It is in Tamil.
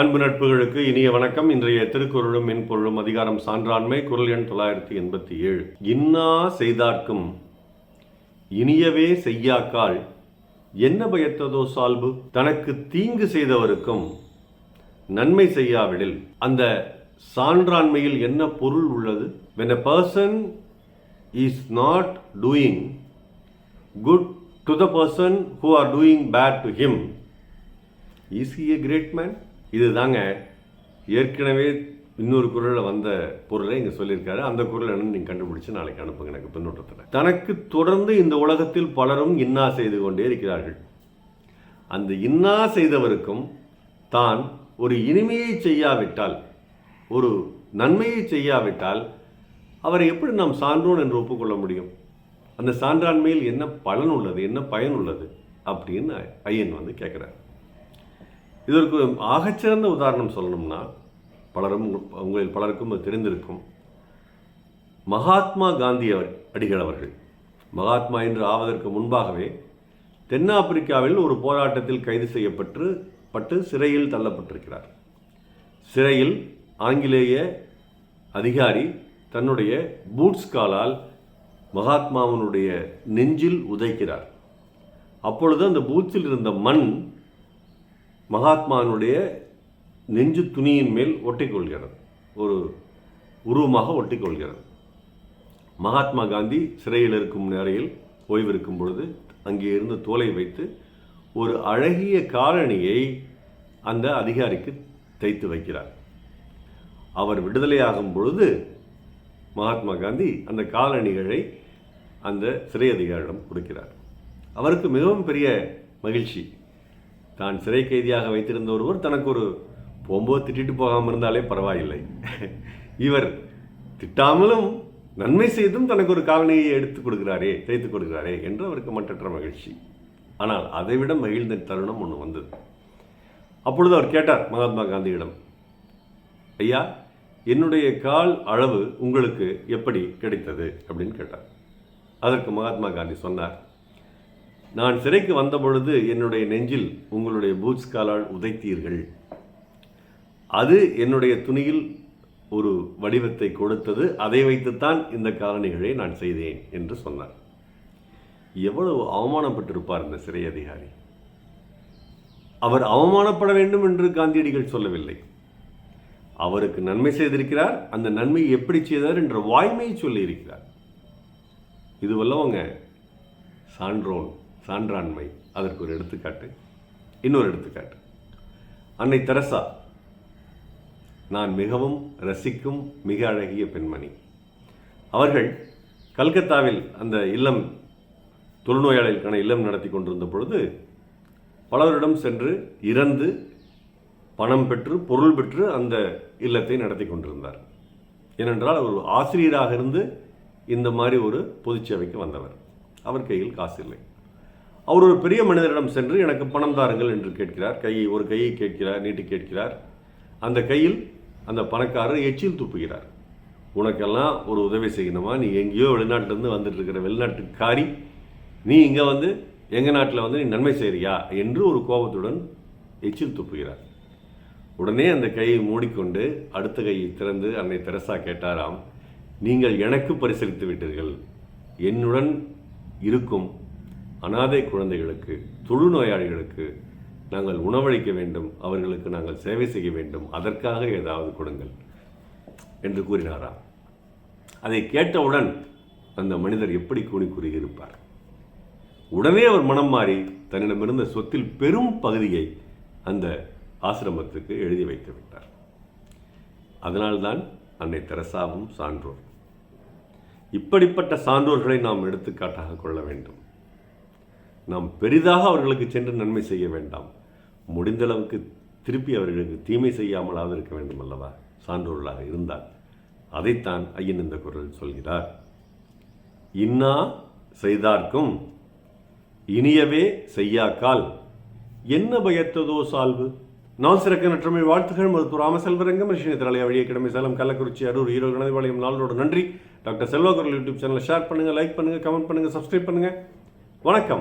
அன்பு நட்புகளுக்கு இனிய வணக்கம். இன்றைய திருக்குறளும் மென்பொருளும் அதிகாரம் சான்றாண்மை குரல் எண் தொள்ளாயிரத்தி எண்பத்தி ஏழு. இன்னா செய்தார்க்கும் இனியவே செய்யாக்கால் என்ன பயத்ததோ சால்பு? தனக்கு தீங்கு செய்தவருக்கும் நன்மை செய்யாவிடில். அந்த சான்றாண்மையில் என்ன பொருள் உள்ளது? When a person is not doing good to the person who are doing bad to him is he he great man இது இதுதாங்க. ஏற்கனவே இன்னொரு குரலில் வந்த பொருளை இங்கே சொல்லியிருக்காரு. அந்த குரல் என்னன்னு நீங்கள் கண்டுபிடிச்சு நாளைக்கு அனுப்புங்க எனக்கு பின்னூட்டத்தில். தனக்கு தொடர்ந்து இந்த உலகத்தில் பலரும் இன்னா செய்து கொண்டே இருக்கிறார்கள். அந்த இன்னா செய்தவருக்கும் தான் ஒரு இனிமையை செய்யாவிட்டால் ஒரு நன்மையை செய்யாவிட்டால் அவரை எப்படி நாம் சான்றோன் என்று ஒப்புக்கொள்ள முடியும்? அந்த சான்றாண்மையில் என்ன பலன் உள்ளது என்ன பயன் உள்ளது அப்படின்னு ஐயன் வந்து கேட்குறாரு இதற்கு ஆகச்சிறந்த உதாரணம் சொல்லணும்னா பலரும் உங்களில் பலருக்கும் அது தெரிந்திருக்கும். மகாத்மா காந்தி அவர் அடிகள் அவர்கள். மகாத்மா என்று ஆவதற்கு முன்பாகவே தென்னாப்பிரிக்காவில் ஒரு போராட்டத்தில் கைது செய்யப்பட்டு பட்டு சிறையில் தள்ளப்பட்டிருக்கிறார். சிறையில் ஆங்கிலேய அதிகாரி தன்னுடைய பூட்ஸ் காலால் மகாத்மாவனுடைய நெஞ்சில் உதைக்கிறார். அப்பொழுது அந்த பூத்தில் இருந்த மண் மகாத்மாவினுடைய நெஞ்சு துணியின் மேல் ஒட்டிக்கொள்கிறது. ஒரு உருவமாக ஒட்டிக்கொள்கிறது. மகாத்மா காந்தி சிறையில் இருக்கும் நேரையில் ஓய்விருக்கும் பொழுது அங்கே இருந்த தோலை வைத்து ஒரு அழகிய காலணியை அந்த அதிகாரிக்கு தைத்து வைக்கிறார். அவர் விடுதலையாகும் பொழுது மகாத்மா காந்தி அந்த காலணிகளை அந்த சிறை அதிகாரியிடம் கொடுக்கிறார். அவருக்கு மிகவும் பெரிய மகிழ்ச்சி. தான் சிறை கைதியாக வைத்திருந்த ஒருவர் தனக்கு ஒரு போகும்போது திட்டிட்டு போகாமல் இருந்தாலே பரவாயில்லை. இவர் திட்டாமலும் நன்மை செய்தும் தனக்கு ஒரு காவனையை எடுத்துக் கொடுக்கிறாரே தைத்து கொடுக்கிறாரே என்று அவருக்கு மற்றற்ற மகிழ்ச்சி. ஆனால் அதைவிட மகிழ்ந்த தருணம் ஒன்று வந்தது. அப்பொழுது அவர் கேட்டார் மகாத்மா காந்தியிடம் ஐயா என்னுடைய கால் அளவு உங்களுக்கு எப்படி கிடைத்தது? அப்படின்னு கேட்டார். அதற்கு மகாத்மா காந்தி சொன்னார் நான் சிறைக்கு வந்த பொழுது என்னுடைய நெஞ்சில் உங்களுடைய பூட்ஸ் காலால் உதைத்தீர்கள். அது என்னுடைய துணியில் ஒரு வடிவத்தை கொடுத்தது. அதை வைத்துத்தான் இந்த காலணிகளை நான் செய்தேன் என்று சொன்னார். எவ்வளவு அவமானப்பட்டிருப்பார் இந்த சிறை அதிகாரி. அவர் அவமானப்பட வேண்டும் என்று காந்தியடிகள் சொல்லவில்லை. அவருக்கு நன்மை செய்திருக்கிறார். அந்த நன்மை எப்படி செய்தார் என்ற வாய்மையை சொல்லியிருக்கிறார். இது வல்லவங்க சான்றோன். சான்றாண்மை. அதற்கு ஒரு எடுத்துக்காட்டு. இன்னொரு எடுத்துக்காட்டு. அன்னை தெரசா நான் மிகவும் ரசிக்கும் மிக அழகிய பெண்மணி. அவர்கள் கல்கத்தாவில் அந்த இல்லம் தொழுநோயாளிகளுக்கான இல்லம் நடத்தி கொண்டிருந்த பொழுது பலரிடம் சென்று இறந்து பணம் பெற்று பொருள் பெற்று அந்த இல்லத்தை நடத்தி கொண்டிருந்தார். ஏனென்றால் அவர் ஒரு ஆசிரியராக இருந்து இந்த மாதிரி ஒரு பொதுச்சேவைக்கு வந்தவர். அவர் கையில் காசு இல்லை அவர் ஒரு பெரிய மனிதரிடம் சென்று எனக்கு பணம் தாருங்கள் என்று கேட்கிறார். கையை ஒரு கையை கேட்கிறார் நீட்டி கேட்கிறார். அந்த கையில் அந்த பணக்காரர் எச்சில் துப்புகிறார். உனக்கெல்லாம் ஒரு உதவி செய்யணுமா? நீ எங்கேயோ வெளிநாட்டிலேருந்து வந்துட்டு இருக்கிற வெளிநாட்டுக்காரி. நீ இங்கே வந்து எங்கள் நாட்டில் வந்து நீ நன்மை செய்கிறியா என்று ஒரு கோபத்துடன் எச்சில் துப்புகிறார். உடனே அந்த கையை மூடிக்கொண்டு அடுத்த கையை திறந்து அன்னை தெரசா கேட்டாராம் நீங்கள் எனக்கு பரிசளித்து விட்டீர்கள். என்னுடன் இருக்கும் அனாதை குழந்தைகளுக்கு தொழுநோயாளிகளுக்கு நாங்கள் உணவளிக்க வேண்டும் அவர்களுக்கு நாங்கள் சேவை செய்ய வேண்டும் அதற்காக ஏதாவது கொடுங்கள் என்று கூறினாராம் அதை கேட்டவுடன் அந்த மனிதர் எப்படி கூணி கூறியிருப்பார்? உடனே அவர் மனம் மாறி தன்னிடமிருந்த சொத்தில் பெரும் பகுதியை அந்த ஆசிரமத்துக்கு எழுதி வைத்து விட்டார். அதனால்தான் அன்னை தெரசாவும் சான்றோர். இப்படிப்பட்ட சான்றோர்களை நாம் எடுத்துக்காட்டாக கொள்ள வேண்டும். நாம் பெரிதாக அவர்களுக்கு சென்று நன்மை செய்ய வேண்டாம். முடிந்தளவுக்கு திருப்பி அவர்களுக்கு தீமை செய்யாமலாவது இருக்க வேண்டும் அல்லவா? சான்றோர்களாக இருந்தால். அதைத்தான் ஐயன் இந்த குரல் சொல்கிறார். இன்னா செய்தார்க்கும் இனியவே செய்யாக்கால். என்ன பயத்ததோ சால்வு? நான் சிறக்க நற்றமை வாழ்த்துகள். மருத்துவர் ராமசெல்வரங்கம் ரிஷினி திரளைய வழியை கிடமை சேலம் கள்ளக்குறிச்சி அரூர் ஈரோடு கணதிபாளையம் நாளோட நன்றி. டாக்டர் செல்வகுரல் யூடியூப் சேனலை ஷேர் பண்ணுங்கள் லைக் பண்ணுங்கள் கமெண்ட் பண்ணுங்கள் சப்ஸ்கிரைப் பண்ணுங்கள் வணக்கம்.